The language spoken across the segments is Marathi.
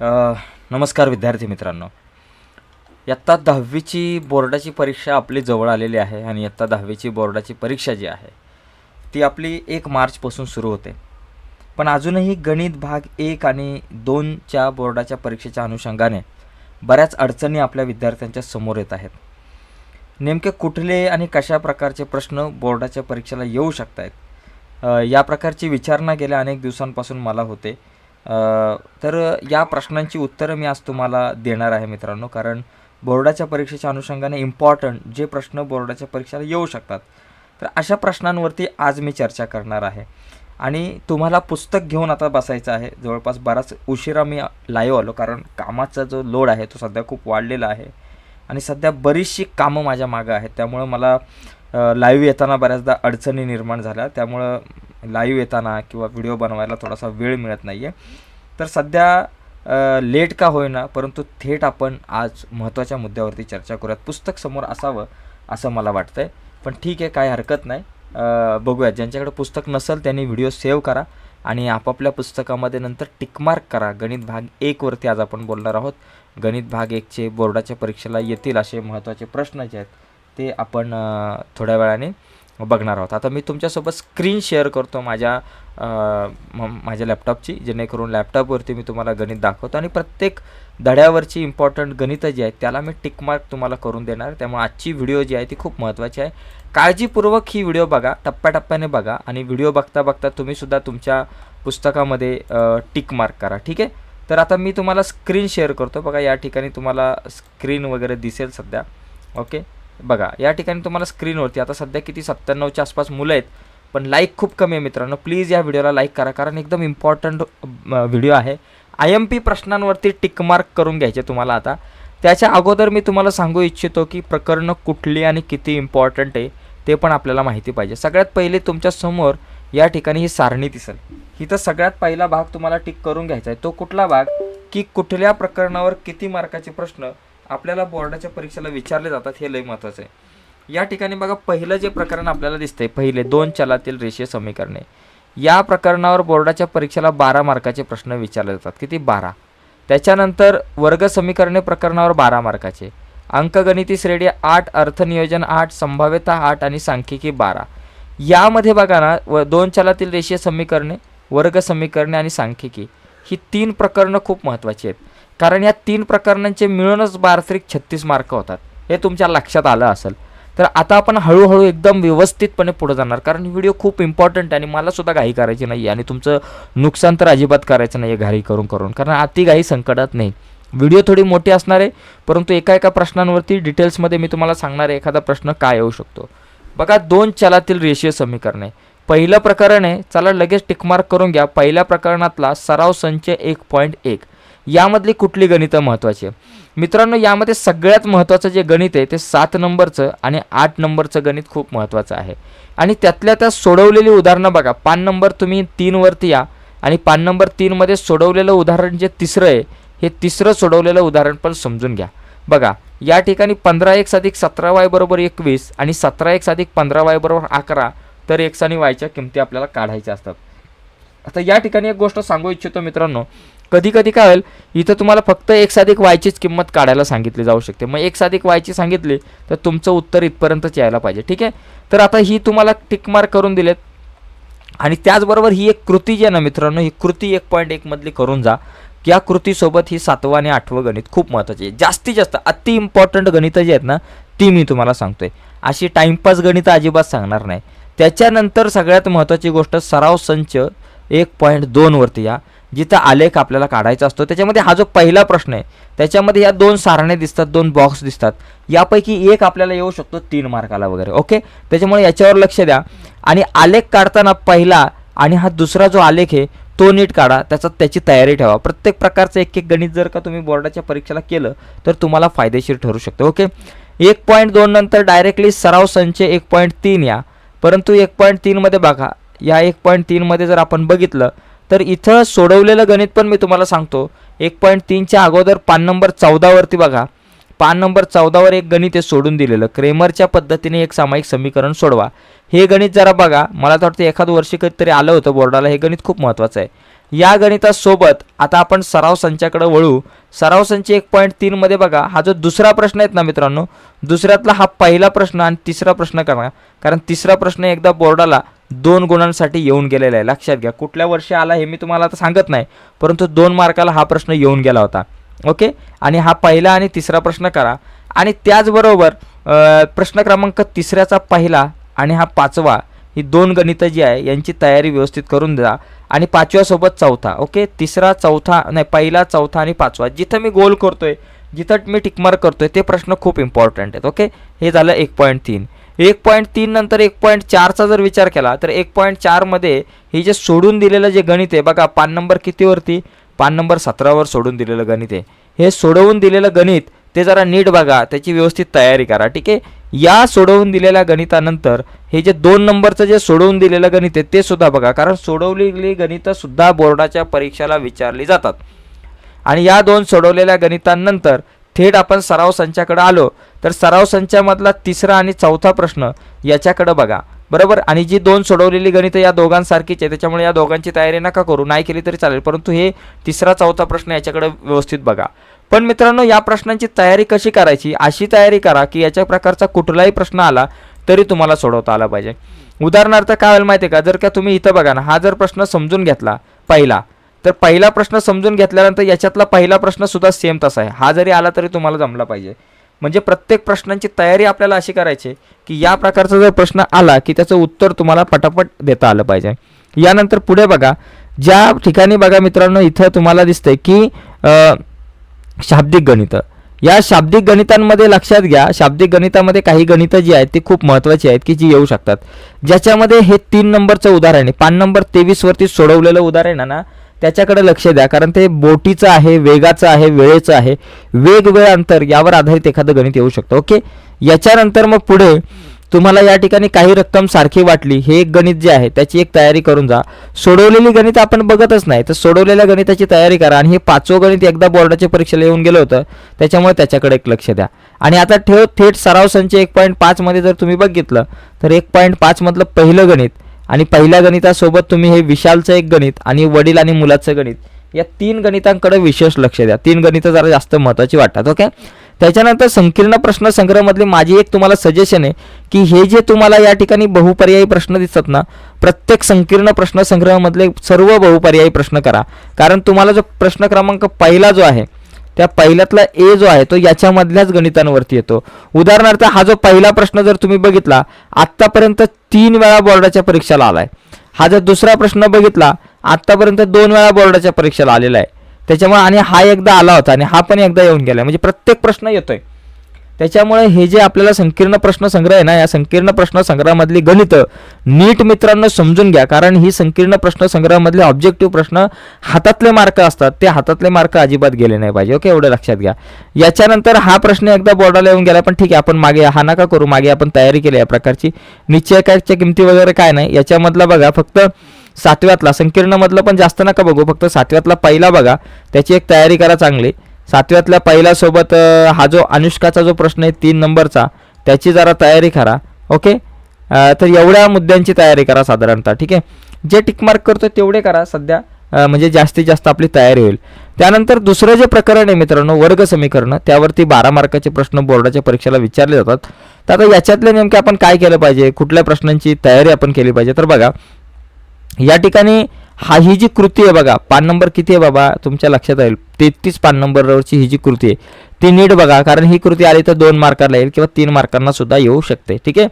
नमस्कार विद्यार्थी मित्रांनो. इयत्ता दहावीची बोर्डाची परीक्षा आपली जवळ आलेली आहे आणि इयत्ता दहावीची बोर्डाची परीक्षा जी आहे ती आपली एक मार्चपासून सुरू होते. पण अजूनही गणित भाग एक आणि दोनच्या बोर्डाच्या परीक्षेच्या अनुषंगाने बऱ्याच अडचणी आपल्या विद्यार्थ्यांच्या समोर येत आहेत. नेमके कुठले आणि कशा प्रकारचे प्रश्न बोर्डाच्या परीक्षेला येऊ शकत आहेत या प्रकारची विचारणा गेल्या अनेक दिवसांपासून मला होते. तर या प्रश्नांची उत्तरं मी आज तुम्हाला देणार आहे मित्रांनो कारण बोर्डाच्या परीक्षेच्या अनुषंगाने इम्पॉर्टंट जे प्रश्न बोर्डाच्या परीक्षेला येऊ शकतात तर अशा प्रश्नांवरती आज मी चर्चा करणार आहे. आणि तुम्हाला पुस्तक घेऊन आता बसायचं आहे. जवळपास बराच उशिरा मी लाईव्ह आलो कारण कामाचा जो लोड आहे तो सध्या खूप वाढलेला आहे. आणि सध्या बरीचशी कामं माझ्या मागं आहेत. त्यामुळं मला लाईव्ह येताना बऱ्याचदा अडचणी निर्माण झाल्या. त्यामुळं लाईव्ह येताना किंवा व्हिडिओ बनवायला थोडासा वेळ मिळत नाही आहे तर सध्या लेट का होईना परंतु थेट आपण आज महत्त्वाच्या मुद्द्यावरती चर्चा करूयात. पुस्तक समोर असावं असं मला वाटतं आहे पण ठीक आहे काय हरकत नाही. बघूयात. बघूया ज्यांच्याकडे पुस्तक नसेल त्यांनी व्हिडिओ सेव्ह करा आणि आपापल्या पुस्तकामध्ये नंतर टिकमार्क करा. गणित भाग एकवरती आज आपण बोलणार आहोत. गणित भाग एकचे बोर्डाच्या परीक्षेला येतील असे महत्त्वाचे प्रश्न जे आहेत ते आपण थोड्या वेळाने बघणार आहोत. आता मी तुमच्यासोबत स्क्रीन शेअर करतो माझ्या म- माझ्या लॅपटॉपची जेणेकरून लॅपटॉपवरती मी तुम्हाला गणित दाखवतो. आणि प्रत्येक धड्यावरची इम्पॉर्टंट गणितं जी आहेत त्याला मी टिकमार्क तुम्हाला करून देणार. त्यामुळे आजची व्हिडिओ जी आहे ती खूप महत्त्वाची आहे. काळजीपूर्वक ही व्हिडिओ बघा टप्प्याटप्प्याने बघा. आणि व्हिडिओ बघता बघता तुम्हीसुद्धा तुमच्या पुस्तकामध्ये टिक मार्क करा. ठीक आहे? तर आता मी तुम्हाला स्क्रीन शेअर करतो. बघा या ठिकाणी तुम्हाला स्क्रीन वगैरे दिसेल सध्या. ओके बघा या ठिकाणी तुम्हाला स्क्रीनवरती आता सध्या किती सत्त्याण्णवच्या आसपास मुलं आहेत पण लाईक खूप कमी आहे मित्रांनो. प्लीज या व्हिडिओला लाईक करा कारण एकदम इम्पॉर्टंट व्हिडिओ आहे. आय एम पी प्रश्नांवरती टिक मार्क करून घ्यायचे तुम्हाला आता. त्याच्या अगोदर मी तुम्हाला सांगू इच्छितो की प्रकरणं कुठली आणि किती इम्पॉर्टंट आहे ते पण आपल्याला माहिती पाहिजे. सगळ्यात पहिले तुमच्यासमोर या ठिकाणी ही सारणी दिसेल. इथं सगळ्यात पहिला भाग तुम्हाला टिक करून घ्यायचा आहे. तो कुठला भाग? की कुठल्या प्रकरणावर किती मार्काचे प्रश्न आपल्याला बोर्डाच्या परीक्षेला विचारले जातात हे लय महत्त्वाचं आहे. या ठिकाणी बघा पहिलं जे प्रकरण आपल्याला दिसतंय पहिले दोन चलातील रेषीय समीकरणे. या प्रकरणावर बोर्डाच्या परीक्षेला बारा मार्काचे प्रश्न विचारले जातात. किती? बारा. त्याच्यानंतर वर्ग समीकरणे प्रकरणावर बारा मार्काचे. अंकगणिती श्रेणी आठ अर्थनियोजन आठ संभाव्यता आठ आणि सांख्यिकी बारा. यामध्ये बघा ना व दोन चलातील रेषीय समीकरणे वर्ग समीकरणे आणि सांख्यिकी. ही तीन प्रकरणं खूप महत्त्वाची आहेत. कारण या तीन प्रकरणांचे मिळूनच बारत्रिक छत्तीस मार्क होतात. हे तुमच्या लक्षात आलं असेल. तर आता आपण हळूहळू एकदम व्यवस्थितपणे पुढे जाणार. कारण व्हिडिओ खूप इम्पॉर्टंट आहे आणि मलासुद्धा घाई करायची नाही आणि तुमचं नुकसान तर अजिबात करायचं नाही आहे घाई करून करून. कारण अति घाई संकटात नाही. व्हिडिओ थोडी मोठी असणार आहे परंतु एका एका प्रश्नांवरती डिटेल्समध्ये मी तुम्हाला सांगणार आहे एखादा प्रश्न काय येऊ शकतो. बघा दोन चलातील रेषीय समीकरणे. पहिलं प्रकरण आहे चला लगेच टिकमार्क करून घ्या. पहिल्या प्रकरणातला सराव संच एक पॉईंट एक. यामधली कुठली गणितं महत्त्वाची आहे? मित्रांनो यामध्ये सगळ्यात महत्त्वाचं जे गणित आहे ते सात नंबरचं आणि आठ नंबरचं गणित खूप महत्त्वाचं आहे. आणि त्यातल्या त्या सोडवलेली उदाहरणं बघा. पान नंबर तुम्ही तीनवरती या आणि पान नंबर तीनमध्ये सोडवलेलं उदाहरण जे तिसरं आहे हे तिसरं सोडवलेलं उदाहरण पण समजून घ्या. बघा या ठिकाणी पंधरा एक्स अधिक सतरा वाय बरोबर एकवीस आणि सतरा एक्स अधिक पंधरा वाय बरोबर अकरा तर एक्स आणि वायच्या किमती आपल्याला काढायच्या असतात. आता या ठिकाणी एक गोष्ट सांगू इच्छितो मित्रांनो. कधी कधी काय होईल इथं तुम्हाला फक्त एक साधिक वायचीच किंमत काढायला सांगितली जाऊ शकते. मग एक साधिक वायची सांगितली तर तुमचं उत्तर इथपर्यंतच यायला पाहिजे ठीक आहे? तर आता ही तुम्हाला टिकमार्क करून दिलेत. आणि त्याचबरोबर ही एक कृती जी आहे ना मित्रांनो ही कृती एक पॉईंट एकमधली करून जा. या कृतीसोबत ही सातवं आणि आठवं गणित खूप महत्त्वाची आहे. जास्तीत जास्त अति इम्पॉर्टंट गणितं जी आहेत ना ती मी तुम्हाला सांगतोय. अशी टाइमपास गणितं अजिबात सांगणार नाही. त्याच्यानंतर सगळ्यात महत्त्वाची गोष्ट सराव संच एक पॉईंट दोनवरती या. जिथं आलेख आपल्याला काढायचा असतो त्याच्यामध्ये हा जो पहिला प्रश्न आहे त्याच्यामध्ये या दोन सारणे दिसतात दोन बॉक्स दिसतात. यापैकी एक आपल्याला येऊ शकतो तीन मार्काला वगैरे ओके त्याच्यामुळे याच्यावर लक्ष द्या. आणि आलेख काढताना पहिला आणि हा दुसरा जो आलेख आहे तो नीट काढा त्याचा त्याची तयारी ठेवा. प्रत्येक प्रकारचं एक एक गणित जर का तुम्ही बोर्डाच्या परीक्षेला केलं तर तुम्हाला फायदेशीर ठरू शकतं ओके एक पॉईंट दोन नंतर डायरेक्टली सराव संच एक पॉईंट तीन या. परंतु एक पॉईंट तीनमध्ये बघा या एक पॉईंट तीनमध्ये जर आपण बघितलं तर इथं सोडवलेलं गणित पण मी तुम्हाला सांगतो. एक पॉईंट तीनच्या अगोदर पान नंबर चौदावरती बघा. पान नंबर चौदावर एक गणित आहे सोडून दिलेलं. क्रेमरच्या पद्धतीने एक सामायिक समीकरण सोडवा. हे गणित जरा बघा. मला तर वाटतं एखाद वर्षी कधीतरी आलं होतं बोर्डाला. हे गणित खूप महत्त्वाचं आहे. या गणितासोबत आता आपण सराव संचाकडे वळू. सराव संच एक पॉईंट तीनमध्ये बघा. हा जो दुसरा प्रश्न आहेत ना मित्रांनो दुसऱ्यातला हा पहिला प्रश्न आणि तिसरा प्रश्न करा. कारण तिसरा प्रश्न एकदा बोर्डाला दोन गुणांसाठी येऊन गेलेला आहे. लक्षात घ्या कुठल्या वर्षी आला हे मी तुम्हाला आता सांगत नाही परंतु दोन मार्काला हा प्रश्न येऊन गेला होता. ओके? आणि हा पहिला आणि तिसरा प्रश्न करा. आणि त्याचबरोबर प्रश्न क्रमांक तिसऱ्याचा पहिला आणि हा पाचवा ही दोन गणितं जी आहे यांची तयारी व्यवस्थित करून द्या. आणि पाचव्यासोबत चौथा ओके? तिसरा चौथा नाही पहिला चौथा आणि पाचवा. जिथं मी गोल करतोय जिथं मी टिकमार्क करतोय ते प्रश्न खूप इम्पॉर्टंट आहेत ओके? हे झालं एक पॉईंट तीन. एक पॉईंट तीन नंतर एक पॉईंट चारचा जर विचार केला तर एक पॉईंट चारमध्ये हे जे सोडून दिलेलं जे गणित आहे बघा पान नंबर कितीवरती पान नंबर सतरावर सोडून दिलेलं गणित आहे. हे सोडवून दिलेलं गणित ते जरा नीट बघा त्याची व्यवस्थित तयारी करा ठीक आहे? या सोडवून दिलेल्या गणितानंतर हे जे दोन नंबरचं जे सोडवून दिलेलं गणित आहे ते सुद्धा बघा कारण सोडवलेली गणितंसुद्धा बोर्डाच्या परीक्षेला विचारली जातात. आणि या दोन सोडवलेल्या गणितांनंतर थेट आपण सराव संचाकडे आलो तर सराव संचामधला तिसरा आणि चौथा प्रश्न याच्याकडे बघा. बरोबर? आणि जी दोन सोडवलेली गणितं या दोघांसारखीच आहे त्याच्यामुळे या दोघांची तयारी नका करू. नाही केली तरी चालेल परंतु हे तिसरा चौथा प्रश्न याच्याकडे व्यवस्थित बघा. पण मित्रांनो या प्रश्नांची तयारी कशी करायची? अशी तयारी करा की याच्या प्रकारचा कुठलाही प्रश्न आला तरी तुम्हाला सोडवता आला पाहिजे. उदाहरणार्थ काय होईल माहिती आहे का? जर का तुम्ही इथं बघा ना हा जर प्रश्न समजून घेतला पहिला तर पहिला प्रश्न समजून घेतल्यानंतर याच्यातला पहिला प्रश्न सुद्धा सेम तसा आहे. हा जरी आला तरी तुम्हाला जमला पाहिजे. म्हणजे प्रत्येक प्रश्नांची तयारी आपल्याला अशी करायची की या प्रकारचा जर प्रश्न आला की त्याचं उत्तर तुम्हाला पटापट देता आलं पाहिजे. यानंतर पुढे बघा ज्या ठिकाणी बघा मित्रांनो इथं तुम्हाला दिसतंय की शाब्दिक गणितं. या शाब्दिक गणितांमध्ये लक्षात घ्या शाब्दिक गणितामध्ये काही गणितं जी आहेत ती खूप महत्त्वाची आहेत की जी येऊ शकतात. ज्याच्यामध्ये हे तीन नंबरचं उदाहरण आहे. पान नंबर तेवीसवरती सोडवलेलं उदाहरण आहे ना त्याच्याकडे लक्ष द्या. कारण ते बोटीचं आहे वेगाचं आहे वेळेचं आहे. वेग वेळ अंतर यावर आधारित एखादं गणित येऊ शकतं. ओके? याच्यानंतर मग पुढे तुम्हाला या ठिकाणी काही रक्कम सारखी वाटली. हे एक गणित जे आहे त्याची एक तयारी करून जा. सोडवलेली गणित आपण बघतच नाही. तर सोडवलेल्या गणिताची तयारी करा. आणि हे पाचवं गणित एकदा बोर्डाच्या परीक्षेला येऊन गेलं होतं त्याच्यामुळे त्याच्याकडे एक लक्ष द्या. आणि आता ठेव थेट सराव संच एक पॉईंट पाचमध्ये जर तुम्ही बघितलं तर एक पॉईंट पाचमधलं पहिलं गणित आणि पहिल्या गणितासोबत तुम्ही हे विशालचं एक गणित आणि वडील आणि मुलाचं गणित या तीन गणितांकडे विशेष लक्ष द्या. तीन गणितं जरा जास्त महत्त्वाची वाटतात ओके? त्याच्यानंतर संकीर्ण प्रश्न संग्रहमधली माझी एक तुम्हाला सजेशन आहे की हे जे तुम्हाला या ठिकाणी बहुपर्यायी प्रश्न दिसतात ना प्रत्येक संकीर्ण प्रश्न संग्रहामधले सर्व बहुपर्यायी प्रश्न करा. कारण तुम्हाला जो प्रश्न क्रमांक पहिला जो आहे त्या पहिल्यातला ए जो आहे तो याच्यामधल्याच गणितांवरती येतो. उदाहरणार्थ हा जो पहिला प्रश्न जर तुम्ही बघितला आत्तापर्यंत तीन वेळा बोर्डाच्या परीक्षेला आलाय. हा जर दुसरा प्रश्न बघितला आत्तापर्यंत दोन वेळा बोर्डाच्या परीक्षेला आलेला आहे. त्याच्यामुळे आणि हा एकदा आला होता आणि हा पण एकदा येऊन गेला म्हणजे प्रत्येक प्रश्न येतोय. त्याच्यामुळे हे जे आपल्याला संकीर्ण प्रश्न संग्रह आहे ना या संकीर्ण प्रश्न संग्रहामधली गणितं नीट मित्रांनो समजून घ्या. कारण ही संकीर्ण प्रश्न संग्रहामधले ऑब्जेक्टिव्ह प्रश्न हातातले मार्क असतात. ते हातातले मार्क अजिबात गेले नाही पाहिजे. ओके एवढं लक्षात घ्या. याच्यानंतर हा प्रश्न एकदा बोर्डाला येऊन गेला पण ठीक आहे आपण मागे हा नका करू. मागे आपण तयारी केली या प्रकारची. निश्चयकाच्या किमती वगैरे काय नाही. याच्यामधला बघा फक्त सातव्यातला संकीर्णमधलं पण जास्त नका बघू. फक्त सातव्यातला पहिला बघा. त्याची एक तयारी करा चांगली. सातव्यातल्या पहिल्यासोबत हा जो अनुष्काचा जो प्रश्न आहे तीन नंबरचा त्याची जरा तयारी करा ओके? तर एवढ्या मुद्द्यांची तयारी करा साधारणतः ठीक आहे? जे टिकमार्क करतो तेवढे करा सध्या म्हणजे जास्तीत जास्त आपली तयारी होईल. त्यानंतर दुसरं जे प्रकरण आहे मित्रांनो वर्ग समीकरणं त्यावरती बारा मार्काचे प्रश्न बोर्डाच्या परीक्षेला विचारले जातात. तर आता याच्यातले नेमके आपण काय केलं पाहिजे? कुठल्या प्रश्नांची तयारी आपण केली पाहिजे? तर बघा या ठिकाणी हा ही जी कृती आहे बघा पान नंबर किती आहे बाबा? तुमच्या लक्षात राहील. तेहतीस पान नंबरवरची ही जी कृती आहे ती नीट बघा कारण ही कृती आली तर दोन मार्काला येईल किंवा तीन मार्कांना सुद्धा येऊ शकते. ठीक आहे?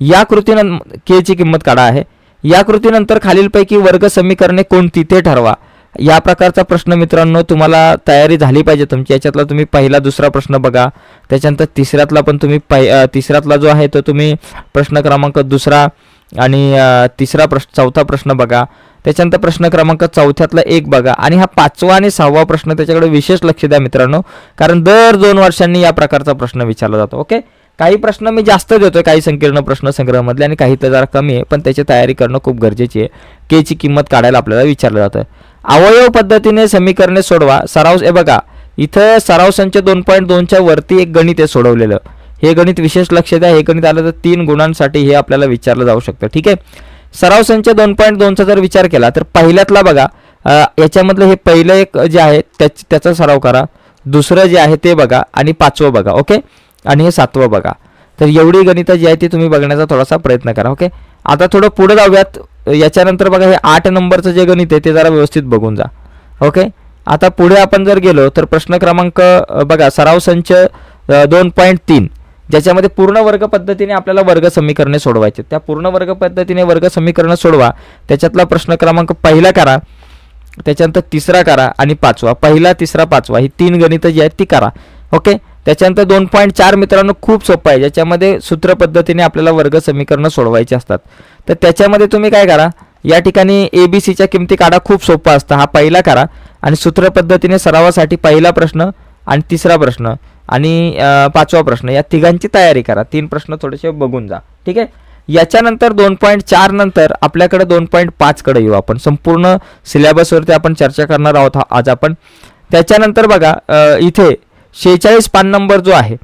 या कृतीनं के ची किंमत काढा आहे. या कृतीनंतर खालीलपैकी वर्ग समीकरणे कोणती ते ठरवा. या प्रकारचा प्रश्न मित्रांनो तुम्हाला तयारी झाली पाहिजे तुमची. याच्यातला तुम्ही पहिला दुसरा प्रश्न बघा. त्याच्यानंतर तिसऱ्यातला पण तुम्ही पहि तिसऱ्यातला जो आहे तो तुम्ही प्रश्न क्रमांक दुसरा आणि तिसरा प्रश्न चौथा प्रश्न बघा. त्याच्यानंतर प्रश्न क्रमांक चौथ्यातला एक बघा. आणि हा पाचवा आणि सहावा प्रश्न त्याच्याकडे विशेष लक्ष द्या मित्रांनो. कारण दर दोन वर्षांनी या प्रकारचा प्रश्न विचारला जातो ओके? काही प्रश्न मी जास्त देतोय काही संकीर्ण प्रश्न संग्रहामधले आणि काही तर जरा कमी आहे पण त्याची तयारी करणं खूप गरजेची आहे. केची किंमत काढायला आपल्याला विचारलं जातं अवयव पद्धतीने समीकरणे सोडवा. सराव हे बघा. इथं सराव संच दोन पॉईंट दोनच्या वरती एक गणित आहे सोडवलेलं. हे गणित विशेष लक्ष द्या. हे गणित आलं तर तीन गुणांसाठी हे आपल्याला विचारलं जाऊ शकतं. ठीक आहे? सराव संच दोन पॉईंट दोनचा जर विचार केला तर पहिल्यातला बघा याच्यामधलं हे पहिलं एक जे आहे त्याच त्याचा सराव करा. दुसरं जे आहे ते बघा आणि पाचवं बघा ओके? आणि हे सातवं बघा. तर एवढी गणितं जी आहे ती तुम्ही बघण्याचा थोडासा प्रयत्न करा ओके? आता थोडं पुढे जाऊयात. याच्यानंतर बघा हे आठ नंबरचं जे गणित आहे ते जरा व्यवस्थित बघून जा ओके? आता पुढे आपण जर गेलो तर प्रश्न क्रमांक बघा सराव संच दोन पॉईंट तीन. ज्याच्यामध्ये पूर्ण वर्ग पद्धतीने आपल्याला वर्ग समीकरणे सोडवायचे. त्या पूर्ण वर्ग पद्धतीने वर्ग समीकरणं सोडवा. त्याच्यातला प्रश्न क्रमांक पहिला करा. त्याच्यानंतर तिसरा करा आणि पाचवा. पहिला तिसरा पाचवा. ही तीन गणितं जी आहेत ती करा. ओके? त्याच्यानंतर दोन पॉईंट चार मित्रांनो खूप सोपं आहे. ज्याच्यामध्ये सूत्र पद्धतीने आपल्याला वर्ग समीकरणं सोडवायची असतात. तर त्याच्यामध्ये तुम्ही काय करा? या ठिकाणी ए बी सीच्या किमती काढा. खूप सोपं असतं. हा पहिला करा आणि सूत्र पद्धतीने सरावासाठी पहिला प्रश्न आणि तिसरा प्रश्न. आणि पाचवा प्रश्न या तिघांची तयारी करा. तीन प्रश्न थोडेसे बघून जा. ठीक आहे? याच्यानंतर दोन पॉईंट चार नंतर आपल्याकडे दोन पॉईंट पाचकडे येऊ आपण. संपूर्ण सिलेबसवरती आपण चर्चा करणार आहोत आज आपण. त्याच्यानंतर बघा इथे शेहेचाळीस पान नंबर जो आहे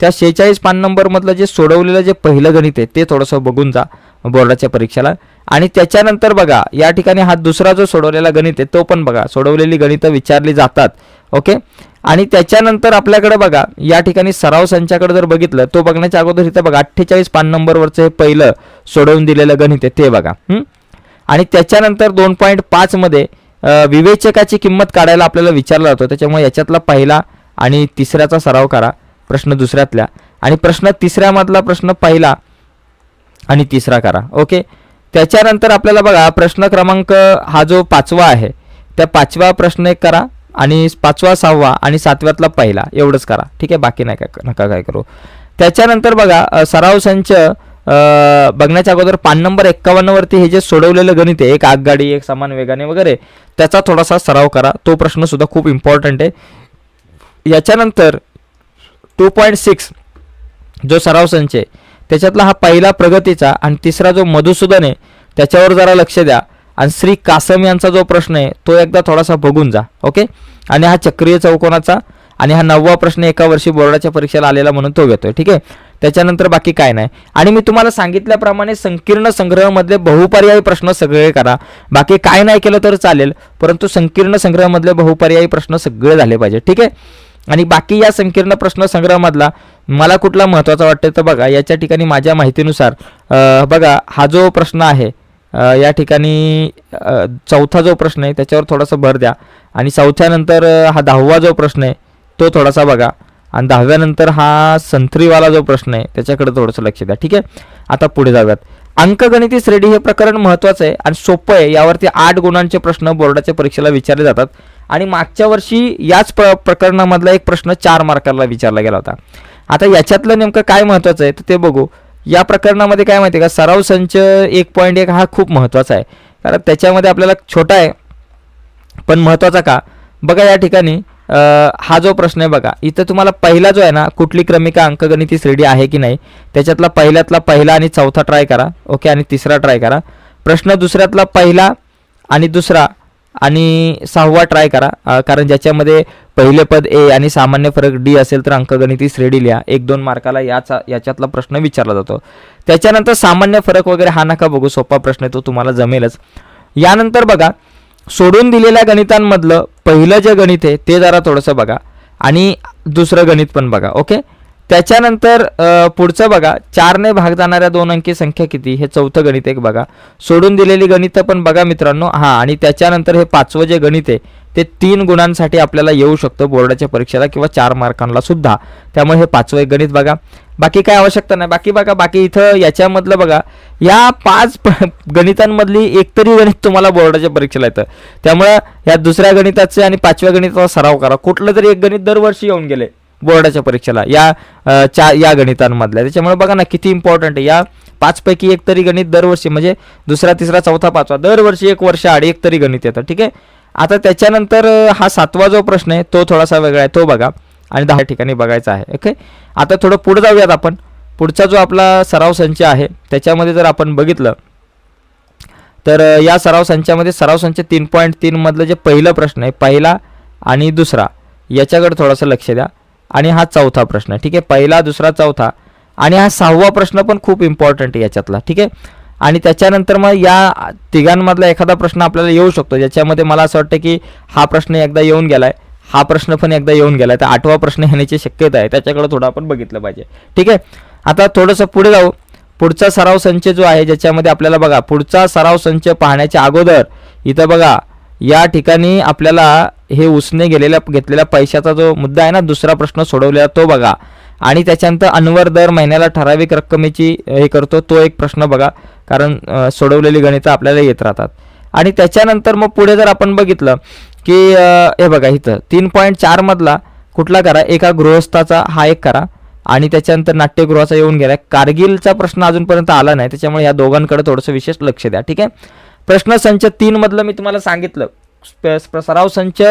त्या शेहेचाळीस पान नंबरमधलं जे सोडवलेलं जे पहिलं गणित आहे ते थोडंसं बघून जा बोर्डाच्या परीक्षेला. आणि त्याच्यानंतर बघा या ठिकाणी हा दुसरा जो सोडवलेला गणित आहे तो पण बघा. सोडवलेली गणितं विचारली जातात. ओके? आणि त्याच्यानंतर आपल्याकडे बघा या ठिकाणी सराव संचाकडे जर बघितलं तो बघण्याच्या अगोदर इथं बघा अठ्ठेचाळीस पान नंबरवरचं हे पहिलं सोडवून दिलेलं गणित आहे ते बघा. आणि त्याच्यानंतर दोन पॉईंट पाचमध्ये विवेचकाची किंमत काढायला आपल्याला विचारला जातो त्याच्यामुळे याच्यातला पहिला आणि तिसऱ्याचा सराव करा प्रश्न दुसऱ्यातल्या. आणि प्रश्न तिसऱ्यामधला प्रश्न पहिला आणि तिसरा करा ओके? त्याच्यानंतर आपल्याला बघा प्रश्न क्रमांक हा जो पाचवा आहे त्या पाचवा प्रश्न एक करा. आणि पाचवा सहावा आणि सातव्यातला पहिला. एवढंच करा. ठीक आहे? बाकी नाही काय नका काय करू. त्याच्यानंतर बघा सराव संच बघण्याच्या अगोदर पान नंबर एक्कावन्नवरती हे जे सोडवलेलं गणित आहे एक आगगाडी एक समान वेगाने वगैरे त्याचा थोडासा सराव करा. तो प्रश्न सुद्धा खूप इम्पॉर्टंट आहे. याच्यानंतर टू पॉईंट सिक्स जो सराव संच आहे त्याच्यातला हा पहिला प्रगतीचा आणि तिसरा जो मधुसूदन आहे त्याच्यावर जरा लक्ष द्या. आणि श्री कासम यांचा जो प्रश्न आहे तो एकदा थोडासा बघून जा ओके आणि हा चक्रीय चौकोनाचा आणि हा नववा प्रश्न एका वर्षी बोर्डाच्या परीक्षेला आलेला म्हणून तो घेतोय ठीक आहे? त्याच्यानंतर बाकी काय नाही. आणि मी तुम्हाला सांगितल्याप्रमाणे संकीर्ण संग्रहमधले बहुपर्यायी प्रश्न सगळे करा. बाकी काय नाही केलं तर चालेल परंतु संकीर्ण संग्रहमधले बहुपर्यायी प्रश्न सगळे झाले पाहिजे ठीक आहे? आणि बाकी या संकीर्ण प्रश्न संग्रहामधला मला कुठला महत्त्वाचा वाटतं तर बघा याच्या ठिकाणी माझ्या माहितीनुसार बघा हा जो प्रश्न आहे या ठिकाणी चौथा जो प्रश्न आहे त्याच्यावर थोडासा भर द्या. आणि चौथ्यानंतर हा दहावा जो प्रश्न आहे तो थोडासा बघा. आणि दहाव्यानंतर हा संत्रीवाला जो प्रश्न आहे त्याच्याकडे थोडंसं लक्ष द्या. ठीक आहे? आता पुढे जाऊयात. अंकगणिती श्रेणी हे प्रकरण महत्त्वाचं आहे आणि सोपं आहे. यावरती आठ गुणांचे प्रश्न बोर्डाच्या परीक्षेला विचारले जातात. आणि मागच्या वर्षी याच प्र प्रकरणामधला एक प्रश्न चार मार्काला विचारला गेला होता. आता याच्यातलं नेमकं काय महत्त्वाचं आहे तर ते बघू. या प्रकरणामध्ये काय माहिती आहे का? सराव संच एक पॉईंट एक हा खूप महत्त्वाचा आहे. कारण त्याच्यामध्ये आपल्याला छोटा आहे. पण महत्त्वाचा का? बघा या ठिकाणी हा जो प्रश्न आहे बघा. इथं तुम्हाला पहिला जो आहे ना कुठली क्रमिका अंकगणिती श्रेणी आहे की नाही? त्याच्यातला पहिल्यातला पहिला आणि चौथा ट्राय करा. ओके? आणि तिसरा ट्राय करा. प्रश्न दुसऱ्यातला पहिला आणि दुसरा आणि सहावा ट्राय करा. कारण ज्याच्यामध्ये पहिले पद ए आणि सामान्य फरक डी असेल तर अंकगणिती श्रेणी लिहा. एक दोन मार्काला याचा याच्यातला प्रश्न विचारला जातो. त्याच्यानंतर सामान्य फरक वगैरे हा नका बघू. सोपा प्रश्न आहे तो तुम्हाला जमेलच. यानंतर बघा सोडून दिलेल्या गणितांमधलं पहिलं जे गणित आहे ते जरा थोडंसं बघा. आणि दुसरं गणित पण बघा ओके? त्याच्यानंतर पुढचं बघा. चारने भाग जाणाऱ्या दोन अंकी संख्या किती? हे चौथं गणित एक बघा. सोडून दिलेली गणितं पण बघा मित्रांनो. हां आणि त्याच्यानंतर हे पाचवं जे गणित आहे ते तीन गुणांसाठी आपल्याला येऊ शकतं बोर्डाच्या परीक्षेला किंवा चार मार्कांना सुद्धा. त्यामुळे हे पाचवं एक गणित बघा. बाकी काय आवश्यकता नाही. बाकी बघा बाकी इथं याच्यामधलं बघा. या पाच प- गणितांमधली एकतरी गणित तुम्हाला बोर्डाच्या परीक्षेला येतं. त्यामुळं या दुसऱ्या गणिताचे आणि पाचव्या गणिताचा सराव करा. कुठलं तरी एक गणित दरवर्षी येऊन गेले. बोर्डाच्या परीक्षेला या चा या गणितांमधल्या. त्याच्यामुळे बघा ना किती इम्पॉर्टंट आहे. या पाचपैकी एक तरी गणित दरवर्षी म्हणजे दुसरा तिसरा चौथा पाचवा दरवर्षी एक वर्ष आड एक तरी गणित येतं ठीक आहे? आता त्याच्यानंतर हा सातवा जो प्रश्न आहे तो थोडासा वेगळा आहे तो बघा. आणि दहा ठिकाणी बघायचा आहे ओके? आता थोडं पुढे जाऊयात आपण. पुढचा जो आपला सराव संच आहे त्याच्यामध्ये जर आपण बघितलं तर या सराव संचामध्ये सराव संच तीन पॉईंट तीनमधलं जे पहिलं प्रश्न आहे पहिला आणि दुसरा याच्याकडे थोडंसं लक्ष द्या. आणि हा चौथा प्रश्न ठीक आहे? पहिला दुसरा चौथा. आणि हा सहावा प्रश्न पण खूप इम्पॉर्टंट आहे याच्यातला. ठीक आहे? आणि त्याच्यानंतर मग या तिघांमधला एखादा प्रश्न आपल्याला येऊ शकतो. ज्याच्यामध्ये मला असं वाटतं की हा प्रश्न एकदा येऊन गेलाय हा प्रश्न पण एकदा येऊन गेलाय. तर आठवा प्रश्न येण्याची शक्यता आहे. त्याच्याकडे थोडं आपण बघितलं पाहिजे. ठीक आहे? आता थोडंसं पुढे जाऊ. पुढचा सराव संच जो आहे ज्याच्यामध्ये आपल्याला बघा पुढचा सराव संच पाहण्याच्या अगोदर इथं बघा या ठिकाणी आपल्याला हे उसने गेलेल्या घेतलेल्या पैशाचा जो मुद्दा आहे ना दुसरा प्रश्न सोडवलेला तो बघा. आणि त्याच्यानंतर अनवर दर महिन्याला ठराविक रक्कमेची हे करतो तो एक प्रश्न बघा. कारण सोडवलेली गणितं आपल्याला येत राहतात. आणि त्याच्यानंतर मग पुढे जर आपण बघितलं की हे बघा इथं तीन पॉईंट चारमधला कुठला करा? एका गृहस्थाचा हा एक करा. आणि त्याच्यानंतर नाट्यगृहाचा येऊन गेला. कारगिलचा प्रश्न अजूनपर्यंत आला नाही. त्याच्यामुळे या दोघांकडे थोडंसं विशेष लक्ष द्या. ठीक आहे? प्रश्न संच तीनमधलं मी तुम्हाला सांगितलं. स्प- सराव संच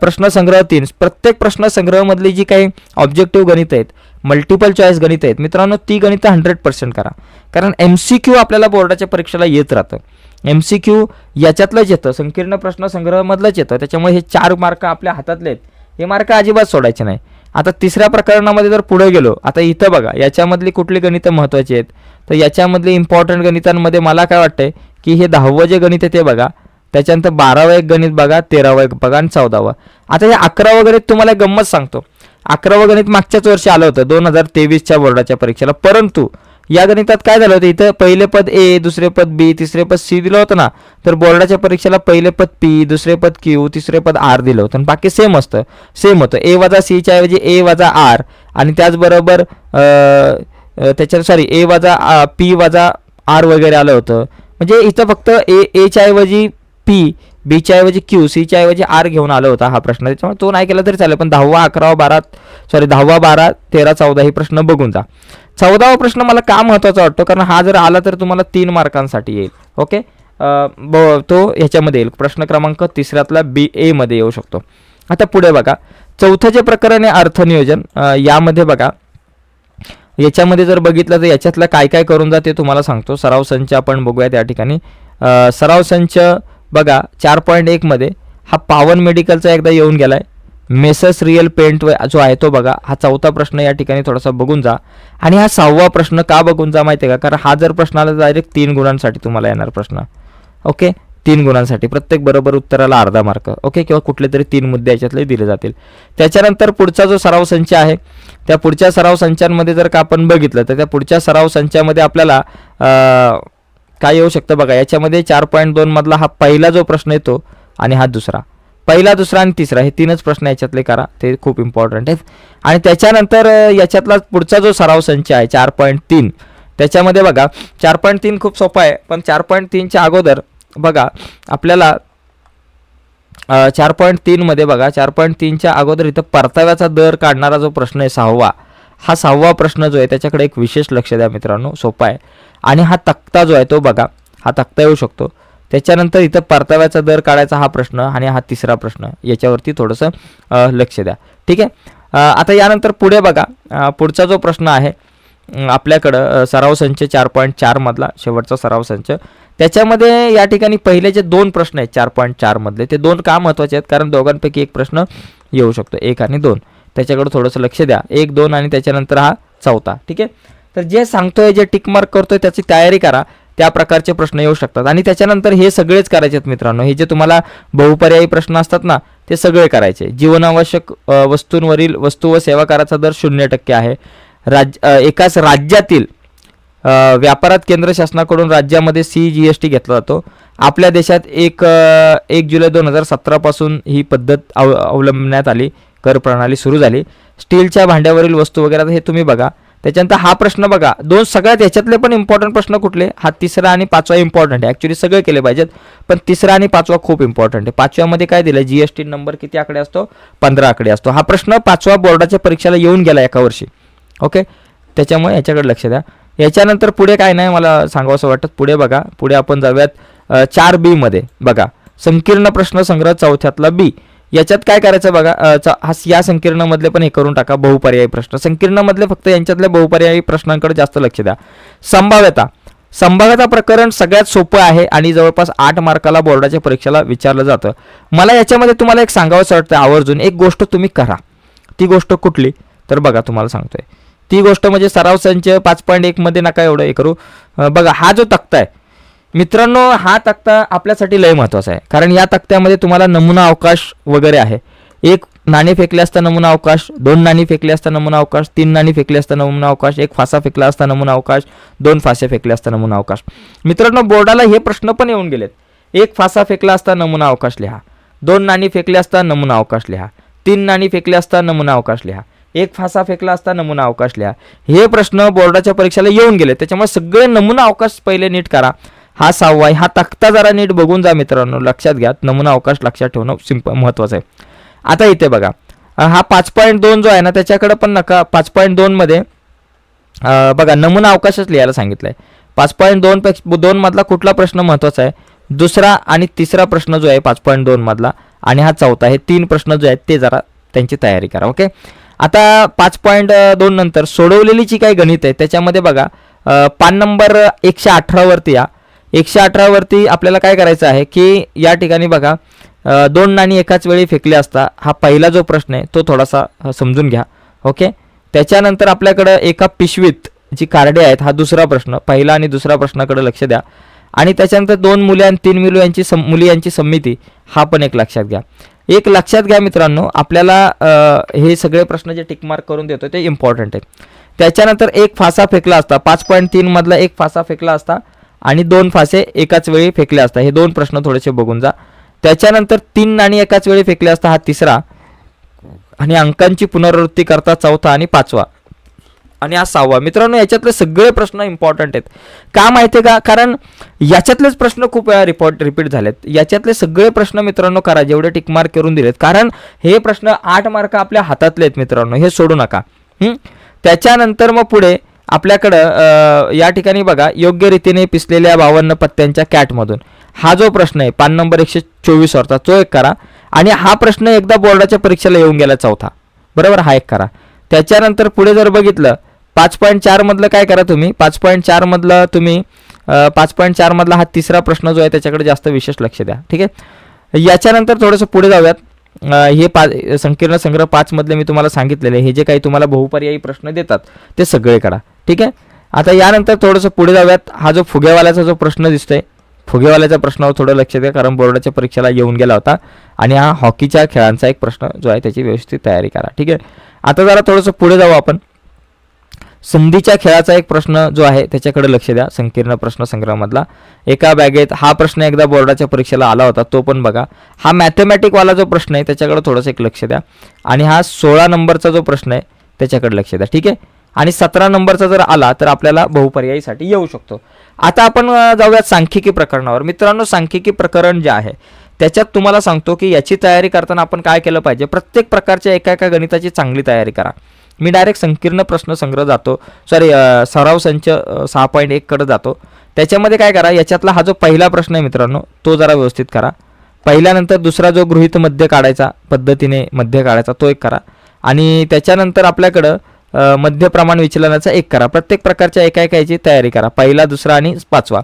प्रश्नसंग्रह प्रश्न तीन. प्रत्येक प्रश्नसंग्रहामधली जी काही ऑब्जेक्टिव्ह गणित आहेत मल्टिपल चॉईस गणित आहेत मित्रांनो ती गणितं हंड्रेड पर्सेंट करा. कारण एम सी क्यू आपल्याला बोर्डाच्या परीक्षेला येत राहतं. एम सी क्यू याच्यातलंच येतं संकीर्ण प्रश्नसंग्रहामधलंच येतं. त्याच्यामुळे हे चार मार्क आपल्या हातातले आहेत. हे मार्क अजिबात सोडायचे नाही. आता तिसऱ्या प्रकरणामध्ये जर पुढे गेलो आता इथं बघा याच्यामधली कुठली गणितं महत्त्वाची आहेत? तर याच्यामधली इम्पॉर्टंट गणितांमध्ये मला काय वाटतंय की हे दहावं जे गणित आहे ते बघा. त्याच्यानंतर बारावं एक गणित बघा तेरावं एक बघा आणि चौदावं. आता हे अकरावं गणित तुम्हाला एक गंमत सांगतो. अकरावं गणित मागच्याच वर्षी आलं होतं दोन हजार तेवीसच्या बोर्डाच्या परीक्षेला. परंतु या गणितात काय झालं होतं इथं पहिले पद ए दुसरे पद बी तिसरे पद सी दिलं होतं ना तर बोर्डाच्या परीक्षेला पहिले पद पी दुसरे पद क्यू तिसरे पद आर दिलं होतं. आणि बाकी सेम असतं. सेम होतं. ए वजा सीच्या ऐवजी ए वजा आर आणि त्याचबरोबर त्याच्या सॉरी ए वजा पी वजा आर वगैरे आलं होतं. म्हणजे इथं फक्त ए एच्या ऐवजी पी बीच्या ऐवजी क्यू सीच्या ऐवजी आर घेऊन आला होता हा प्रश्न. त्याच्यामुळे तो नाही केला तरी चालेल पण दहावा अकरावा बारा सॉरी दहावा बारा तेरा चौदा हे प्रश्न बघून जा. चौदावा प्रश्न मला का महत्त्वाचा वाटतो? कारण हा जर आला तर तुम्हाला तीन मार्कांसाठी येईल. ओके ब तो ह्याच्यामध्ये येईल. प्रश्न क्रमांक तिसऱ्यातला बी एमध्ये येऊ शकतो. आता पुढे बघा. चौथं जे प्रकरण आहे अर्थनियोजन यामध्ये बघा. याच्यामध्ये जर बघितलं तर याच्यातलं काय काय करून जाते तुम्हाला सांगतो. सराव संच आपण बघूया त्या ठिकाणी. सराव संच बघा चार पॉईंट एकमध्ये हा पावन मेडिकलचा एकदा येऊन गेला आहे मेसस रिअल पेंट जो आहे तो बघा हा चौथा प्रश्न या ठिकाणी थोडासा बघून जा. आणि हा सहावा प्रश्न का बघून जा माहिती आहे का? कारण हा जर प्रश्न आला डायरेक्ट तीन गुणांसाठी तुम्हाला येणार प्रश्न. ओके तीन गुणांसाठी. प्रत्येक बरोबर उत्तराला अर्धा मार्क ओके किंवा कुठले तरी तीन मुद्दे याच्यातले दिले जातील. त्याच्यानंतर पुढचा जो सराव संच आहे त्या पुढच्या सराव संचांमध्ये जर का आपण बघितलं तर त्या पुढच्या सराव संचामध्ये आपल्याला काय येऊ शकतं बघा याच्यामध्ये चार पॉईंट दोन मधला हा पहिला जो प्रश्न येतो आणि हा दुसरा. पहिला दुसरा आणि तिसरा हे तीनच प्रश्न याच्यातले करा ते खूप इम्पॉर्टंट आहेत. आणि त्याच्यानंतर याच्यातला पुढचा जो सराव संच आहे चार पॉईंट तीन त्याच्यामध्ये बघा चार पॉईंट तीन खूप सोपा आहे पण चार पॉईंट तीनच्या अगोदर बघा आपल्याला चार पॉईंट तीनमध्ये बघा चार पॉईंट तीनच्या अगोदर इथं परताव्याचा दर काढणारा जो प्रश्न आहे सहावा. हा सहावा प्रश्न जो आहे त्याच्याकडे एक विशेष लक्ष द्या मित्रांनो सोपा आहे. आणि हा तक्ता जो आहे तो बघा हा तक्ता येऊ शकतो. त्याच्यानंतर इथं परताव्याचा दर काढायचा हा प्रश्न आणि हा तिसरा प्रश्न याच्यावरती थोडंसं लक्ष द्या. ठीक आहे? आता यानंतर पुढे बघा पुढचा जो प्रश्न आहे आपल्याकडं सराव संच चार पॉईंट चारमधला शेवटचा सराव संच. त्याच्यामध्ये या ठिकाणी पहिले जे दोन प्रश्न आहेत चार पॉईंट चारमधले ते दोन का महत्त्वाचे आहेत? कारण दोघांपैकी एक प्रश्न येऊ शकतो एक आणि दोन. त्याच्याकडे थोडंसं लक्ष द्या. एक दोन आणि त्याच्यानंतर हा चौथा. ठीक आहे? तर जे सांगतोय जे टिक मार्क करतोय त्याची तयारी करा. त्या प्रकारचे प्रश्न येऊ शकतात. आणि त्याच्यानंतर हे सगळेच करायचे आहेत मित्रांनो. हे जे तुम्हाला बहुपर्यायी प्रश्न असतात ना ते सगळे करायचे. जीवनावश्यक वस्तूंवरील वस्तू व सेवा कराचा दर शून्य टक्के आहे. राज्य एकाच राज्यातील व्यापारात केंद्र शासनाकडून राज्यामध्ये सी जी एस टी घेतला जातो. आपल्या देशात एक एक जुलै दोन हजार सतरापासून ही पद्धत अव अवलंबण्यात आली. कर प्रणाली सुरू झाली. स्टीलच्या भांड्यावरील वस्तू वगैरे हे तुम्ही बघा. त्याच्यानंतर हा प्रश्न बघा. दोन सगळ्यात याच्यातले पण इम्पॉर्टंट प्रश्न कुठले? हा तिसरा आणि पाचवा इम्पॉर्टंट आहे. ॲक्च्युली सगळे केले पाहिजेत. पण तिसरा आणि पाचवा खूप इम्पॉर्टंट आहे. पाचव्यामध्ये काय दिलं? जी एस टी नंबर किती आकडे असतो? पंधरा आकडे असतो. हा प्रश्न पाचवा बोर्डाच्या परीक्षेला येऊन गेला एका वर्षी. ओके त्याच्यामुळे याच्याकडे लक्ष द्या. याच्यानंतर पुढे काय नाही मला सांगावंसं वाटत. पुढे बघा. पुढे आपण जाऊयात चार बीमध्ये बघा. संकीर्ण प्रश्न संग्रह चौथ्यातला बी याच्यात काय करायचं बघा हा या संकीर्णामधले पण हे करून टाका बहुपर्यायी प्रश्न. संकीर्णमधले फक्त यांच्यातल्या बहुपर्यायी प्रश्नांकडे जास्त लक्ष द्या. संभाव्यता. संभाव्यता प्रकरण सगळ्यात सोपं आहे आणि जवळपास आठ मार्काला बोर्डाच्या परीक्षेला विचारलं जातं. मला याच्यामध्ये तुम्हाला एक सांगावंसं वाटतं आवर्जून. एक गोष्ट तुम्ही करा. ती गोष्ट कुठली? तर बघा तुम्हाला सांगतोय. ती गोष्ट म्हणजे सराव संच पाच पॉईंट एकमध्ये नका एवढं हे करू. बघा हा जो तक्ता आहे मित्रांनो हा तक्ता आपल्यासाठी लय महत्त्वाचा आहे. कारण या तक्त्यामध्ये तुम्हाला नमुना अवकाश वगैरे आहे. एक नाणे फेकले असता नमुना अवकाश दोन नाणी फेकले असता नमुना अवकाश तीन नाणी फेकले असता नमुना अवकाश एक फासा फेकला असता नमुना अवकाश दोन फासे फेकले असता नमुना अवकाश. मित्रांनो बोर्डाला हे प्रश्न पण येऊन गेलेत. एक फासा फेकला असता नमुना अवकाश लिहा. दोन नाणी फेकले असता नमुना अवकाश लिहा. तीन नाणी फेकले असता नमुना अवकाश लिहा. एक फासा फेकला असता नमुना अवकाश लिहा. हे प्रश्न बोर्डाच्या परीक्षेला येऊन गेले त्याच्यामुळे सगळे नमुना अवकाश पहिले नीट करा. हा सहावा आहे. हा तक्ता जरा नीट बघून जा मित्रांनो. लक्षात घ्या. नमुना अवकाश लक्षात ठेवणं सिंप महत्त्वाचं आहे. आता इथे बघा. हा पाच पॉईंट दोन जो आहे ना त्याच्याकडे पण नका. पाच पॉईंट दोनमध्ये बघा नमुना अवकाशच लिहायला सांगितलं आहे पाच पॉईंट दोन पेक्ष दोन मधला कुठला प्रश्न महत्त्वाचा आहे? दुसरा आणि तिसरा प्रश्न जो आहे पाच पॉईंट दोनमधला आणि हा चौथा हे तीन प्रश्न जो आहेत ते जरा त्यांची तयारी करा ओके? आता पाच पॉईंट दोन नंतर सोडवलेली जी काही गणित आहे. त्याच्यामध्ये बघा पान नंबर एकशे अठरावरती या. एकशे अठरावरती आपल्याला काय करायचं आहे की या ठिकाणी बघा दोन नाणी एकाच वेळी फेकले असता हा पहिला जो प्रश्न आहे तो थोडासा समजून घ्या. ओके? त्याच्यानंतर आपल्याकडं एका पिशवीत जी कार्डे आहेत हा दुसरा प्रश्न पहिला आणि दुसरा प्रश्नाकडे लक्ष द्या. आणि त्याच्यानंतर दोन मुले आणि तीन मुलं यांची सम मुली यांची संमिती हा पण एक लक्षात घ्या. एक लक्षात घ्या मित्रांनो आपल्याला हे सगळे प्रश्न जे टिकमार्क करून देतो ते इम्पॉर्टंट आहे त्याच्यानंतर एक फासा फेकला असता पाच पॉईंट तीनमधला एक फासा फेकला असता आणि दोन फासे एकाच वेळी फेकले असता हे दोन प्रश्न थोडेसे बघून जा. त्याच्यानंतर तीन नाणी एकाच वेळी फेकले असता हा तिसरा. आणि अंकांची पुनरावृत्ती करता चौथा आणि पाचवा. आणि हा सहावा. मित्रांनो याच्यातले सगळे प्रश्न इम्पॉर्टंट आहेत. का माहिती आहे का? कारण याच्यातलेच प्रश्न खूप वेळा रिपोर्ट रिपीट झालेत. याच्यातले सगळे प्रश्न मित्रांनो करा. जेवढे टिकमार्क करून दिलेत. कारण हे प्रश्न आठ मार्क आपल्या हातातले आहेत मित्रांनो. हे सोडू नका. त्याच्यानंतर मग पुढे आपल्याकडं या ठिकाणी बघा योग्य रीतीने पिसलेल्या बावन्न पत्त्यांच्या कॅटमधून. हा जो प्रश्न आहे पान नंबर एकशे चोवीसवरचा तो एक करा. आणि हा प्रश्न एकदा बोर्डाच्या परीक्षेला येऊन गेला चौथा. बरोबर? हा एक करा. त्याच्यानंतर पुढे जर बघितलं पाच पॉईंट चारमधलं काय करा तुम्ही? पाच पॉईंट चारमधलं तुम्ही पाच पॉईंट चारमधला हा तिसरा प्रश्न जो आहे त्याच्याकडे जास्त विशेष लक्ष द्या. ठीक आहे? याच्यानंतर थोडंसं पुढे जाऊयात. हे पा संकीर्ण संग्रह पाचमधले मी तुम्हाला सांगितलेले हे जे काही तुम्हाला बहुपर्यायी प्रश्न देतात ते सगळे करा. ठीक आहे? आता यानंतर थोडंसं पुढे जाऊयात. हा जो फुगेवाल्याचा जो प्रश्न दिसतोय फुगेवाल्याच्या प्रश्नावर थोडं लक्ष द्या कारण बोर्डाच्या परीक्षेला येऊन गेला होता. आणि हा हॉकीच्या खेळांचा एक प्रश्न जो आहे त्याची व्यवस्थित तयारी करा. ठीक आहे? आता जरा थोडंसं पुढे जाऊ आपण. संधीच्या खेळाचा एक प्रश्न जो आहे त्याच्याकडे लक्ष द्या संकीर्ण प्रश्न संग्रहामधला एका बॅगेत हा प्रश्न एकदा बोर्डाच्या परीक्षेला आला होता तो पण बघा. हा मॅथमॅटिकवाला जो प्रश्न आहे त्याच्याकडे थोडंसं एक लक्ष द्या. आणि हा सोळा नंबरचा जो प्रश्न आहे त्याच्याकडे लक्ष द्या. ठीक आहे? आणि सतरा नंबरचा जर आला तर आपल्याला बहुपर्यायीसाठी येऊ शकतो. आता आपण जाऊया जाऊयात सांख्यिकी प्रकरणावर. मित्रांनो सांख्यिकी प्रकरण जे आहे त्याच्यात तुम्हाला सांगतो की याची तयारी करताना आपण काय केलं पाहिजे? प्रत्येक प्रकारच्या एका एका गणिताची चांगली तयारी करा. मी डायरेक्ट संकीर्ण प्रश्न संग्रह जातो. सॉरी सराव संच सहा पॉईंट एककडे जातो. त्याच्यामध्ये काय करा याच्यातला हा जो पहिला प्रश्न आहे मित्रांनो तो जरा व्यवस्थित करा. पहिल्यानंतर दुसरा जो गृहित मध्य काढायचा पद्धतीने मध्य काढायचा तो एक करा. आणि त्याच्यानंतर आपल्याकडं मध्य प्रमाण विचलनाचा एक करा. प्रत्येक प्रकारच्या एका एकाची याची तयारी करा. पहिला दुसरा आणि पाचवा.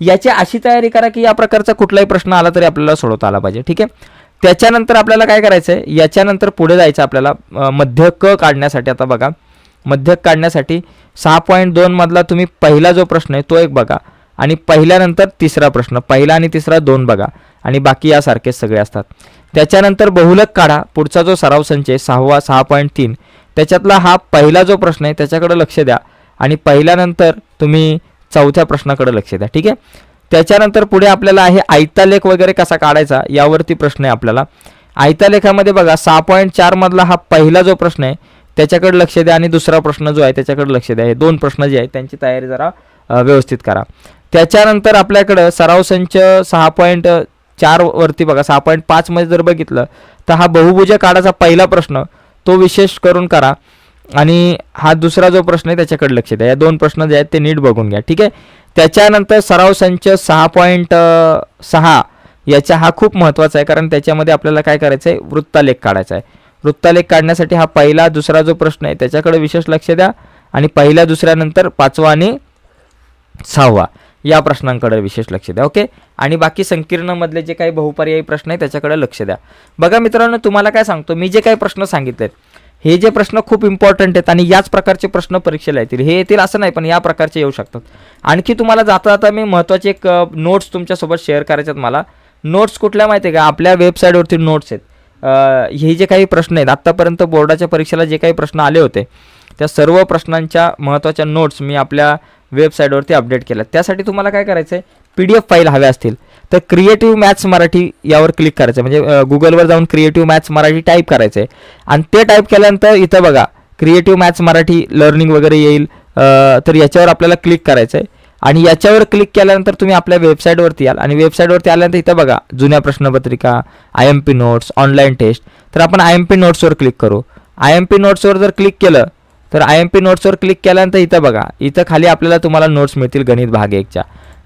याची अशी तयारी करा की या प्रकारचा कुठलाही प्रश्न आला तरी आपल्याला सोडवता आला पाहिजे. ठीक आहे? त्याच्यानंतर आपल्याला काय करायचं आहे याच्यानंतर पुढे जायचं आपल्याला मध्य क काढण्यासाठी. आता बघा मध्यक काढण्यासाठी सहा पॉईंट दोनमधला तुम्ही पहिला जो प्रश्न आहे तो एक बघा. आणि पहिल्यानंतर तिसरा प्रश्न. पहिला आणि तिसरा दोन बघा. आणि बाकी यासारखेच सगळे असतात. त्याच्यानंतर बहुलक काढा. पुढचा जो सराव संच आहे सहावा सहा पॉईंट तीन. त्याच्यातला हा पहिला जो प्रश्न आहे त्याच्याकडे लक्ष द्या. आणि पहिल्यानंतर तुम्ही चौथ्या प्रश्नाकडे लक्ष द्या ठीक आहे? त्याच्यानंतर पुढे आपल्याला आहे आयतालेख वगैरे कसा काढायचा यावरती प्रश्न आहे आपल्याला. आयतालेखामध्ये बघा सहा पॉईंट चारमधला हा पहिला जो प्रश्न आहे त्याच्याकडे लक्ष द्या. आणि दुसरा प्रश्न जो आहे त्याच्याकडे लक्ष द्या. हे दोन प्रश्न जे आहेत त्यांची तयारी जरा व्यवस्थित करा. त्याच्यानंतर आपल्याकडं सराव संच सहा पॉईंट चारवरती बघा सहा पॉईंट पाचमध्ये जर बघितलं तर हा बहुभुज काढाचा पहिला प्रश्न. तो विशेष करून करा. आणि हा दुसरा जो प्रश्न आहे त्याच्याकडे लक्ष द्या. या दोन प्रश्न जे आहेत ते नीट बघून घ्या. ठीक आहे? त्याच्यानंतर सराव संच सहा पॉईंट सहा याचा हा खूप महत्त्वाचा आहे. कारण त्याच्यामध्ये आपल्याला काय करायचं आहे? वृत्तालेख काढायचा आहे. वृत्तालेख काढण्यासाठी हा पहिला दुसरा जो प्रश्न आहे त्याच्याकडे विशेष लक्ष द्या. आणि पहिल्या दुसऱ्यानंतर पाचवा आणि सहावा. या प्रश्नांकडे विशेष लक्ष द्या ओके? आणि बाकी संकीर्णमधले जे काही बहुपर्यायी प्रश्न आहे त्याच्याकडे लक्ष द्या. बघा मित्रांनो तुम्हाला काय सांगतो मी जे काही प्रश्न सांगितलेत हे जे प्रश्न खूप इम्पॉर्टंट आहेत आणि याच प्रकारचे प्रश्न परीक्षेला येतील. हे येतील असं नाही पण या प्रकारचे येऊ शकतात. आणखी तुम्हाला जाता जाता मी महत्त्वाचे एक नोट्स तुमच्यासोबत शेअर करायचे आहेत मला. नोट्स कुठल्या माहिती आहे का? आपल्या वेबसाईटवरती नोट्स आहेत. हे जे काही प्रश्न आहेत आत्तापर्यंत बोर्डाच्या परीक्षेला जे काही प्रश्न आले होते त्या सर्व प्रश्नांच्या महत्त्वाच्या नोट्स मी आपल्या वेबसाईटवरती अपडेट केल्या त्यासाठी तुम्हाला काय करायचं आहे पी डी एफ फाईल हव्या असतील. तर क्रिएटिव्ह मॅथ्स मराठी यावर क्लिक करायचं आहे. म्हणजे गुगलवर जाऊन क्रिएटिव्ह मॅथ्स मराठी टाईप करायचं आहे आणि ते टाईप केल्यानंतर इथं बघा क्रिएटिव्ह मॅथ्स मराठी लर्निंग वगैरे येईल. तर याच्यावर आपल्याला क्लिक करायचं आहे आणि याच्यावर क्लिक केल्यानंतर तुम्ही आपल्या वेबसाईटवरती याल. आणि वेबसाईटवरती आल्यानंतर इथं बघा जुन्या प्रश्नपत्रिका I M P notes online test तर आपण आय एम पी नोट्सवर क्लिक करू. आय एम पी नोट्सवर जर क्लिक केलं तर आय एम पी नोट्सवर क्लिक केल्यानंतर इथं बघा इथं खाली आपल्याला तुम्हाला नोट्स मिळतील गणित भाग एकच्या.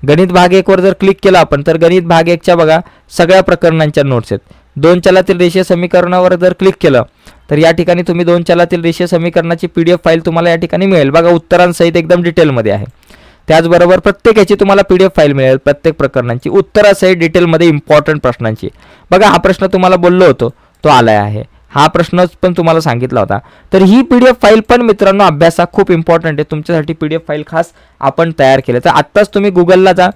गणित भाग एकवर जर क्लिक केलं आपण तर गणित भाग एकच्या बघा सगळ्या प्रकरणांच्या नोट्स आहेत. दोन चलातील रेषीय समीकरणावर जर क्लिक केलं तर या ठिकाणी तुम्ही दोन चलातील रेषीय समीकरणाची पी डी एफ फाईल तुम्हाला या ठिकाणी मिळेल. बघा उत्तरांसहित एकदम डिटेलमध्ये आहे. त्याचबरोबर प्रत्येक याची तुम्हाला पी डी एफ फाईल मिळेल प्रत्येक प्रकरणांची. उत्तरासहित डिटेलमध्ये इम्पॉर्टंट प्रश्नांची. बघा हा प्रश्न तुम्हाला बोललो होतो तो आलाय आहे. हा प्रश्नच पण तुम्हाला सांगितला होता. तर ही पी डी एफ फाईल पण मित्रांनो अभ्यासा खूप इम्पॉर्टंट आहे. तुमच्यासाठी पी डी एफ फाईल खास आपण तयार केले. तर आत्ताच तुम्ही गुगलला जा.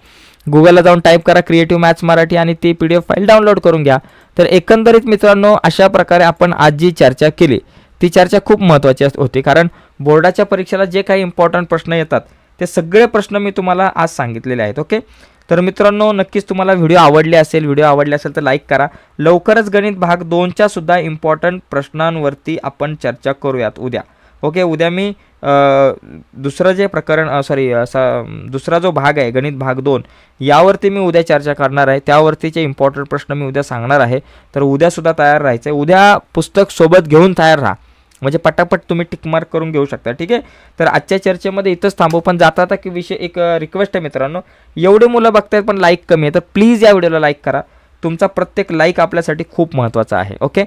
गुगलला जाऊन टाईप करा क्रिएटिव्ह मॅथ्स मराठी आणि ती P D F file download करून घ्या. तर एकंदरीत मित्रांनो अशा प्रकारे आपण आज जी चर्चा केली. ती चर्चा खूप महत्त्वाची अस- होती. कारण बोर्डाच्या परीक्षेला जे काही इम्पॉर्टंट प्रश्न येतात ते सगळे प्रश्न मी तुम्हाला आज सांगितलेले आहेत. ओके तर मित्रांनो नक्कीच तुम्हाला व्हिडिओ आवडले असेल व्हिडिओ आवडले असेल तर लाईक करा. लवकरच गणित भाग दोनच्या सुद्धा इम्पॉर्टंट प्रश्नांवरती आपण चर्चा करूयात उद्या. ओके उद्या मी दुसरं जे प्रकरण सॉरी असा दुसरा जो भाग आहे गणित भाग दोन यावरती मी उद्या चर्चा करणार आहे. त्यावरतीचे इम्पॉर्टंट प्रश्न मी उद्या सांगणार आहे. तर उद्यासुद्धा तयार राहायचं आहे उद्या पुस्तक सोबत घेऊन तयार राहा. म्हणजे पटापट तुम्ही टिकमार्क करून घेऊ शकता ठीक आहे? तर आजच्या चर्चेमध्ये इथंच थांबू पण जाता आता की विषय एक रिक्वेस्ट आहे मित्रांनो. एवढे मुलं बघतायत पण लाईक कमी आहे तर प्लीज या व्हिडिओला लाईक करा. तुमचा प्रत्येक लाईक आपल्यासाठी खूप महत्त्वाचा आहे ओके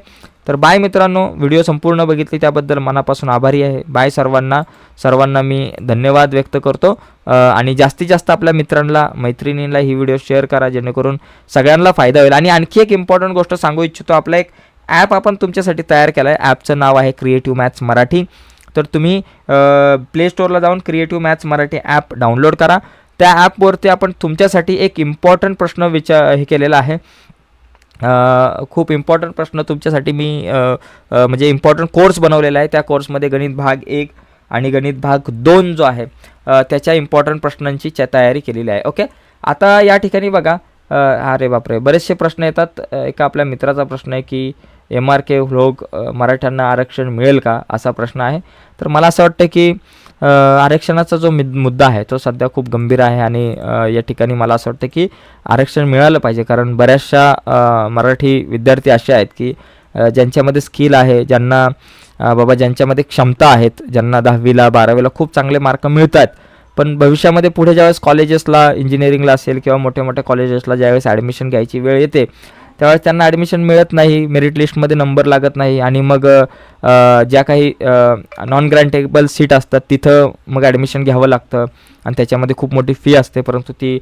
तर बाय मित्रांनो. व्हिडिओ संपूर्ण बघितली त्याबद्दल मनापासून आभारी आहे. बाय सर्वांना. सर्वांना मी धन्यवाद व्यक्त करतो. आणि जास्तीत जास्त आपल्या मित्रांना मैत्रिणींना ही व्हिडिओ शेअर करा जेणेकरून सगळ्यांना फायदा होईल. आणि आणखी एक इम्पॉर्टंट गोष्ट सांगू इच्छितो आपला एक ॲप आपण तुमच्यासाठी तयार केला आहे ॲपचं नाव आहे क्रिएटिव्ह मॅथ्स मराठी. तर तुम्ही प्ले स्टोअरला जाऊन creative maths Marathi app download करा. त्या ॲपवरती आपण तुमच्यासाठी एक इम्पॉर्टंट प्रश्न विचार हे केलेला आहे. खूप इम्पॉर्टंट प्रश्न तुमच्यासाठी मी म्हणजे इम्पॉर्टंट कोर्स बनवलेला आहे. त्या कोर्समध्ये गणित भाग एक आणि गणित भाग दोन जो आहे त्याच्या इम्पॉर्टंट प्रश्नांची तयारी केलेली आहे. ओके आता या ठिकाणी बघा. अरे बापरे! बरेचसे प्रश्न येतात. एका आपल्या मित्राचा प्रश्न आहे की एम आर के लोक मराठ्यांना आरक्षण मिळेल का असा प्रश्न आहे. तर मला असं वाटतं की आरक्षणाचा जो मुद्दा आहे तो सध्या खूप गंभीर आहे आणि या ठिकाणी मला असं वाटतं की आरक्षण मिळालं पाहिजे. कारण बऱ्याचशा मराठी विद्यार्थी असे आहेत की ज्यांच्यामध्ये स्किल आहे ज्यांना बाबा ज्यांच्यामध्ये क्षमता आहेत ज्यांना दहावीला बारावीला खूप चांगले मार्क मिळत आहेत पण भविष्यामध्ये पुढे ज्यावेळेस कॉलेजेसला इंजिनिअरिंगला असेल किंवा मोठ्या मोठ्या कॉलेजेसला ज्यावेळेस ॲडमिशन घ्यायची वेळ येते त्यावेळेस त्यांना ॲडमिशन मिळत नाही मेरिट लिस्टमध्ये नंबर लागत नाही आणि मग ज्या काही नॉन ग्रँटेबल सीट असतात तिथं मग ॲडमिशन घ्यावं लागतं आणि त्याच्यामध्ये खूप मोठी फी असते. परंतु ती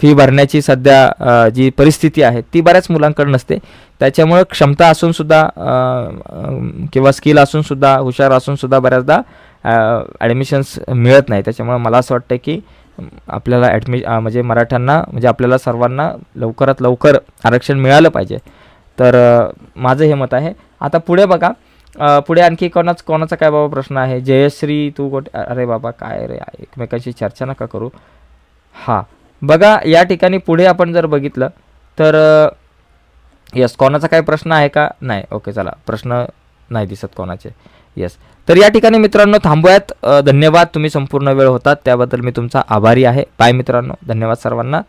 फी भरण्याची सध्या जी परिस्थिती आहे ती बऱ्याच मुलांकडे नसते. त्याच्यामुळं क्षमता असूनसुद्धा किंवा स्किल असूनसुद्धा हुशार असूनसुद्धा बऱ्याचदा ॲडमिशन्स मिळत नाही. त्याच्यामुळं मला असं वाटतं की आपल्याला ॲडमि म्हणजे मराठ्यांना म्हणजे आपल्याला सर्वांना लवकरात लवकर आरक्षण मिळालं पाहिजे. तर माझं हे मत आहे. आता पुढे बघा. पुढे आणखी कोणाच कोणाचा काय बाबा प्रश्न आहे? जयश्री तू कोठे अरे बाबा काय रे? एकमेकांशी चर्चा नका करू. हां. बघा या ठिकाणी पुढे आपण जर बघितलं तर यस कोणाचा काय प्रश्न आहे का? नाही. ओके चला. प्रश्न नाही दिसत कोणाचे. येस तर या ठिकाणी मित्रांनो थांबूयात. धन्यवाद. तुम्ही संपूर्ण वेळ होतात. त्याबद्दल मी तुमचा आभारी आहे. बाय मित्रांनो. धन्यवाद सर्वांना.